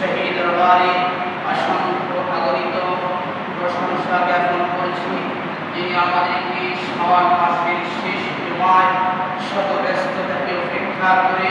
সেই দরবারে অসংখ্য আগরিত প্রশংসা জ্ঞাপন করছি যিনি আমাদেরকে সবার মাসের শেষ জমায় শত ব্যস্ততাকে উপেক্ষা করে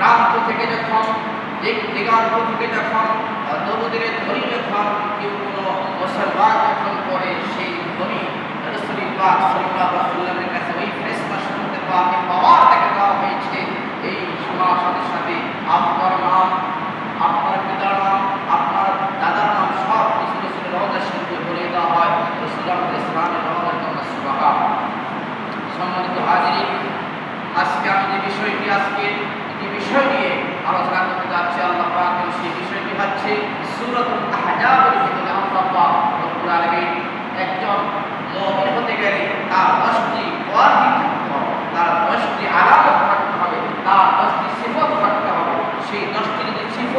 প্রান্ত থেকে যখন দিগান্ত থেকে যখন দরুদের ধ্বনি যখন, কেউ কোনো মুসলমান যখন করে সেই ধ্বনি রসুলি বা ওয়াসাল্লামের কাছে ওই ফেরেশতা শুনতে পাবে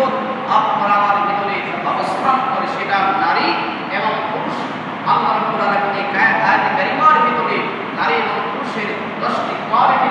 মহব্বত আপনার আমার ভিতরে অবস্থান করে, সেটা নারী এবং পুরুষ। আল্লাহ রব্বুল আলামিন এই আয়াত কারিমার ভিতরে নারী এবং পুরুষের দশটি কোয়ালিটি